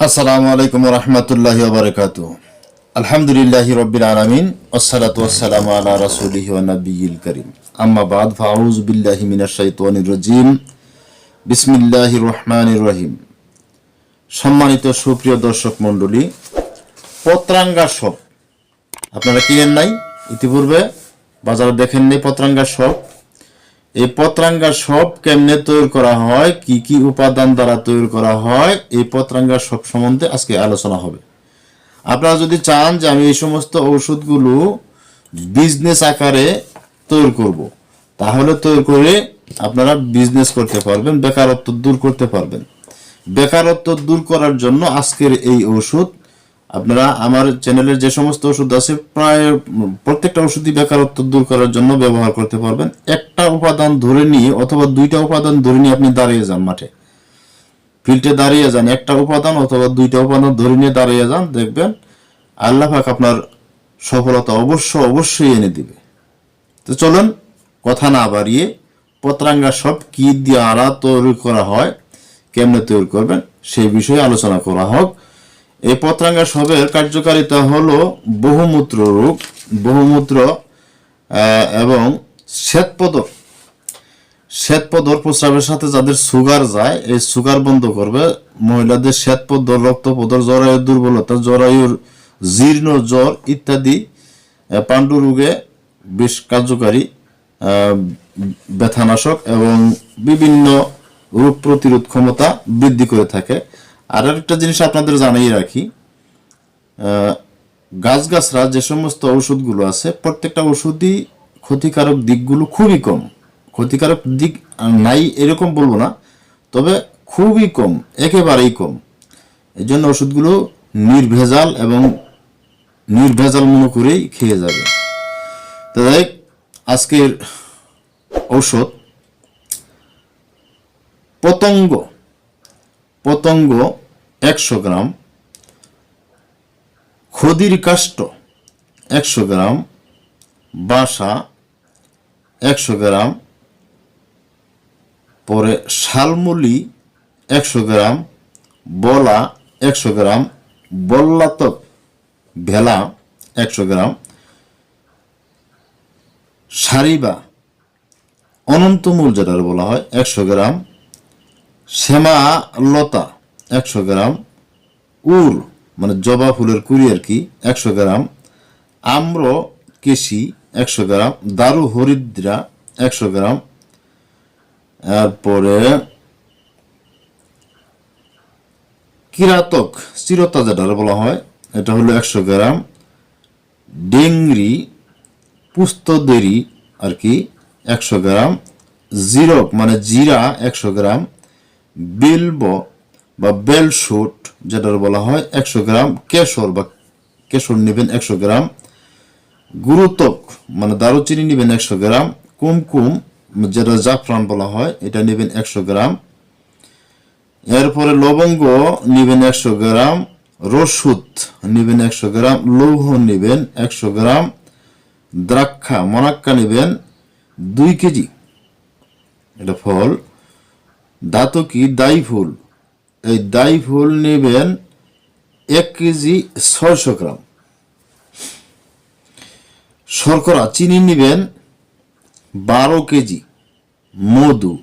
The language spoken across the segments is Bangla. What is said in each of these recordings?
আসসালামু আলাইকুম রহমতুল্লাহ বারকাত আলহামদুলিল্লাহ রবিল আলমিন ওসালাত ওসালাম আলা রসুলিহি নবীল করিম। আম্মা ফাউজ বিল্লাহি মিনাশ শাইতানির রাজিম। রহিম। সম্মানিত সুপ্রিয় দর্শক মণ্ডলী, পত্রাঙ্গা শপ। আপনারা কিনেন নাই? ইতিপূর্বে বাজারে দেখেন নাই পত্রাঙ্গা শপ? এই পত্রাঙ্গা সব কেমনে তৈরি করা হয়? কি কি উপাদান দ্বারা তৈরি করা হয়? এই পত্রাঙ্গা সব সম্বন্ধে আজকে আলোচনা হবে। আপনারা যদি চান যে আমি এই সমস্ত ঔষধগুলো বিজনেস আকারে তৈরি করব। তাহলে তৈরি করে আপনারা বিজনেস করতে পারবেন, বেকারত্ব দূর করতে পারবেন। বেকারত্ব দূর করার জন্য আজকের এই ওষুধ আপনারা আমার চ্যানেলের যে সমস্ত ওষুধ আছে, প্রায় প্রত্যেকটা ওষুধই বেকারত্ব দূর করার জন্য ব্যবহার করতে পারবেন। একটা উপাদান ধরে নিয়ে অথবা দুইটা উপাদান ধরে নিয়ে আপনি দাঁড়িয়ে যান মাঠে। ফিল্ডে দাঁড়িয়ে যান, একটা উপাদান অথবা দুইটা উপাদান ধরে নিয়ে দাঁড়িয়ে যান, দেখবেন আল্লাহ পাক আপনার সফলতা অবশ্য অবশ্যই এনে দিবে। তো চলুন, কথা না বাড়িয়ে পত্রাঙ্গা সব কি দিয়ে আড়া তৈরি করা হয়, কেমনে তৈরি করবেন, সেই বিষয়ে আলোচনা করা হোক। এই পত্রাঙ্গা সবের কার্যকারিতা হলো বহুমূত্র রোগ বহুমূত্র এবং শ্বেতপদর শ্বেতপদর প্রস্রাবের সাথে যাদের সুগার যায়, এই সুগার বন্ধ করবে। মহিলাদের শ্বেতপদর রক্তপদর জরায়ুর দুর্বলতা, জরায়ুর জীর্ণ জ্বর ইত্যাদি পাণ্ডু রোগে বেশ কার্যকারী ব্যথানাশক এবং বিভিন্ন রোগ প্রতিরোধ ক্ষমতা বৃদ্ধি করে থাকে। আর একটা জিনিস আপনাদের জানাই রাখি গাছগাছরা যে সমস্ত ওষুধগুলো আছে, প্রত্যেকটা ওষুধই ক্ষতিকারক দিকগুলো খুবই কম। ক্ষতিকারক দিক নাই এরকম বলব না, তবে খুবই কম, একেবারেই কম। এই জন্য ওষুধগুলো নির্ভেজাল এবং নির্ভেজাল মনে করেই খেয়ে যাবে। তো যাই আজকের ঔষধ, পতঙ্গ। পতঙ্গ একশো গ্রাম খদির কাষ্ট একশো গ্রাম, বাসা একশো গ্রাম, পরে শালমুলি একশো গ্রাম, বলা একশো গ্রাম, বল্লাতক ভেলা একশো গ্রাম, সারিবা অনন্তমূল যেটা বলা হয় একশো গ্রাম শ্যামা লতা একশো গ্রাম, উর মানে জবা ফুলের কুড়ি আর কি, একশো গ্রাম, আম্র কেশি একশো গ্রাম, দারু হরিদ্রা একশো গ্রাম তারপরে কিরাতক চিরতা যেটা বলা হয়, এটা হলো একশো গ্রাম, ডেংরি, পুস্তদেরি আর কি, একশো গ্রাম, জিরক মানে জিরা একশো গ্রাম বিলব বা বেলশুট যেটা বলা হয়, একশো গ্রাম কেশর বা কেশর নেবেন একশো গ্রাম। গুরুতক মানে দারুচিনি নেবেন একশো গ্রাম। কুমকুম, যেটা জাফরান বলা হয়, এটা নেবেন একশো গ্রাম। এরপরে লবঙ্গ নেবেন একশো গ্রাম। রসুদ নেবেন একশো গ্রাম। লৌহ নেবেন একশো গ্রাম। দ্রাক্ষা, মনাক্কা নেবেন দুই কেজি। এটা ফল। দাতকি দাই ফুল। এই দাই ফুল নেবেন এক কেজি ছয়শো গ্রাম। শর্করা চিনি নেবেন বারো কেজি মধু।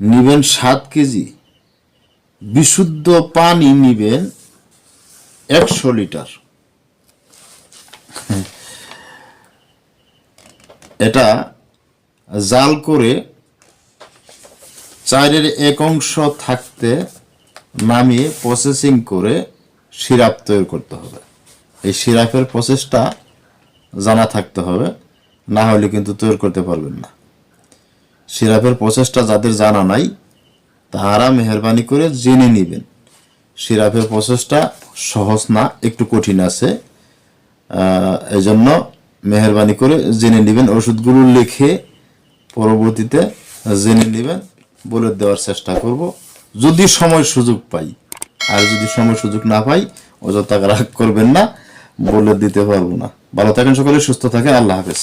নিবেন সাত কেজি বিশুদ্ধ পানি নিবেন একশো লিটার। এটা জাল করে চাইরের এক অংশ থাকতে নামিয়ে প্রসেসিং করে সিরাপ তৈরি করতে হবে। এই সিরাপের প্রসেসটা জানা থাকতে হবে, না হলে কিন্তু তৈরি করতে পারবেন না। সিরাপের প্রসেসটা যাদের জানা নাই, তাহারা মেহরবানি করে জেনে নেবেন। সিরাপের প্রসেসটা সহজ না, একটু কঠিন আছে। এই জন্য মেহরবানি করে জেনে নেবেন, ওষুধগুলো লিখে পরবর্তীতে জেনে নেবেন। বলে দেওয়ার চেষ্টা করব। যদি সময় সুযোগ পাই, আর যদি সময় সুযোগ না পাই, অযথা রাগ করবেন না, বলে দিতে পারব না। ভালো থাকেন সকলে, সুস্থ থাকেন, আল্লাহ হাফেজ।